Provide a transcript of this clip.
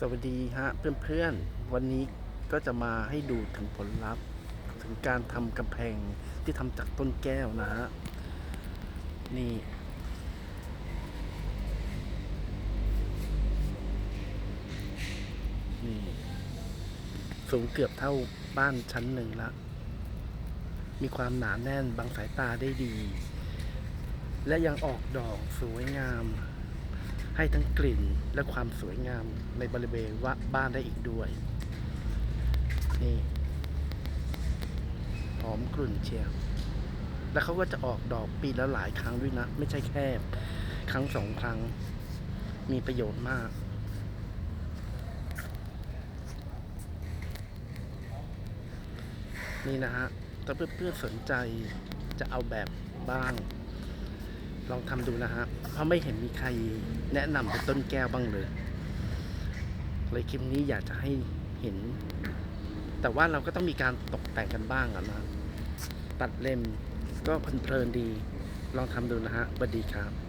สวัสดีฮะเพื่อนๆ วันนี้ก็จะมาให้ดูถึงผลลัพธ์ ถึงการทำกำแพงที่ทำจากต้นแก้วนะฮะ นี่ นี่ สูงเกือบเท่าบ้านชั้นหนึ่งละ มีความหนาแน่นบังสายตาได้ดี และยังออกดอกสวยงาม ให้ทั้งกลิ่นและความสวยงามในบริเวณว่าบ้านได้อีกด้วย นี่หอมกลุ่นเชียว แล้วเขาก็จะออกดอกปีละหลายครั้งด้วยนะ ไม่ใช่แค่ ครั้งสองครั้ง มีประโยชน์มากนี่นะฮะ ถ้าเพื่อนๆสนใจจะเอาแบบบ้าง ลองทำดูนะฮะเพราะไม่เห็นมีใครแนะนำเป็นต้นแก้วบ้างเลย เลยคลิปนี้อยากจะให้เห็น แต่ว่าเราก็ต้องมีการตกแต่งกันบ้างอะนะตัดเล่มก็เพลินๆดี ลองทำดูนะฮะสวัสดีครับ